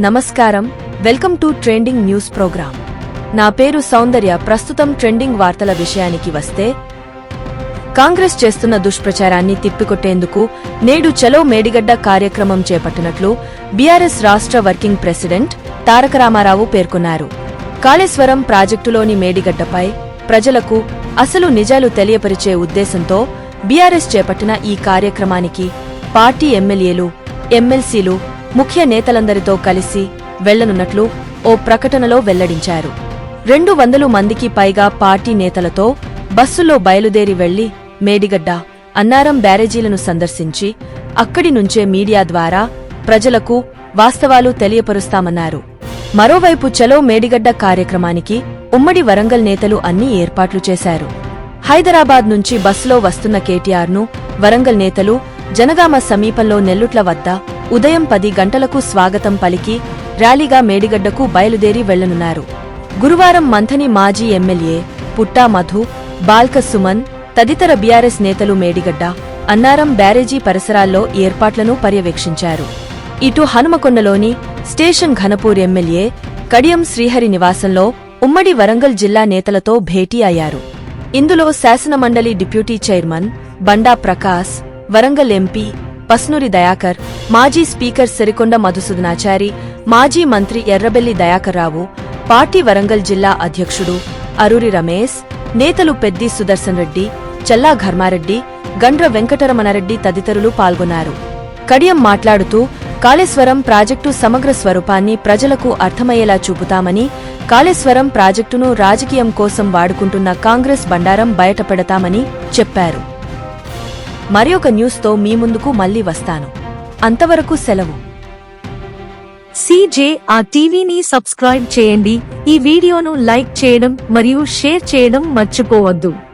నమస్కారం. Welcome to trending news program. నా పేరు సౌందర్య. ప్రస్తుతం ట్రెండింగ్ వార్తల విషయానికి వస్తే కాంగ్రెస్ చేస్తున్న దుష్ప్రచారాన్ని తిప్పికొట్టేందుకు నేడు చలో మేడిగడ్డ కార్యక్రమం చేపట్టినట్లు బీఆర్ఎస్ రాష్ట్ర వర్కింగ్ ప్రెసిడెంట్ తారక రామారావు పేర్కొన్నారు. కాళేశ్వరం ప్రాజెక్టులోని మేడిగడ్డపై ప్రజలకు అసలు నిజాలు తెలియపరిచే ఉద్దేశంతో బీఆర్ఎస్ చేపట్టిన ఈ కార్యక్రమానికి పార్టీ ఎమ్మెల్యేలు ఎమ్మెల్సీలు ముఖ్య నేతలందరితో కలిసి వెళ్ళనున్నట్లు ఓ ప్రకటనలో వెల్లడించారు. రెండు వందలు మందికి పైగా పార్టీ నేతలతో బస్సులో బయలుదేరి వెళ్ళి మేడిగడ్డ అన్నారం బ్యారేజీలను సందర్శించి అక్కడి నుంచే మీడియా ద్వారా ప్రజలకు వాస్తవాలు తెలియపరుస్తామన్నారు. మరోవైపు చలో మేడిగడ్డ కార్యక్రమానికి ఉమ్మడి వరంగల్ నేతలు అన్ని ఏర్పాట్లు చేశారు. హైదరాబాద్ నుంచి బస్సులో వస్తున్న కేటీఆర్ను వరంగల్ నేతలు జనగామ సమీపంలో నెల్లుట్ల వద్ద ఉదయం పది గంటలకు స్వాగతం పలికి ర్యాలీగా మేడిగడ్డకు బయలుదేరి వెళ్ళనున్నారు. గురువారం మంథని మాజీ ఎమ్మెల్యే పుట్టా మధు బాల్క సుమన్ తదితర బీఆర్ఎస్ నేతలు మేడిగడ్డ అన్నారం బ్యారేజీ పరిసరాల్లో ఏర్పాట్లను పర్యవేక్షించారు. ఇటు హనుమకొండలోని స్టేషన్ ఘనపూర్ ఎమ్మెల్యే కడియం శ్రీహరి నివాసంలో ఉమ్మడి వరంగల్ జిల్లా నేతలతో భేటీ అయ్యారు. ఇందులో శాసనమండలి deputy chairman Banda Prakash Warangal MP Pasunoori Dayakar మాజీ స్పీకర్ సిరికొండ మధుసూదనాచారి మాజీ మంత్రి ఎర్రబెల్లి దయాకర్రావు పార్టీ వరంగల్ జిల్లా అధ్యక్షుడు అరూరి రమేష్ నేతలు పెద్ది సుదర్శన్ రెడ్డి చల్లా ఘర్మారెడ్డి గండ్ర వెంకటరమణరెడ్డి తదితరులు పాల్గొన్నారు. కడియం మాట్లాడుతూ కాళేశ్వరం ప్రాజెక్టు సమగ్ర స్వరూపాన్ని ప్రజలకు అర్థమయ్యేలా చూపుతామని కాళేశ్వరం ప్రాజెక్టును రాజకీయం కోసం వాడుకుంటున్న కాంగ్రెస్ బండారం బయటపెడతామని చెప్పారు. మరి ఒక న్యూస్తో మీ ముందుకు మళ్ళీ వస్తాను. అంతవరకు సెలవు. సీజే ఆ టీవీని సబ్స్క్రైబ్ చేయండి. ఈ వీడియోను లైక్ చేయడం మరియు షేర్ చేయడం మర్చిపోవద్దు.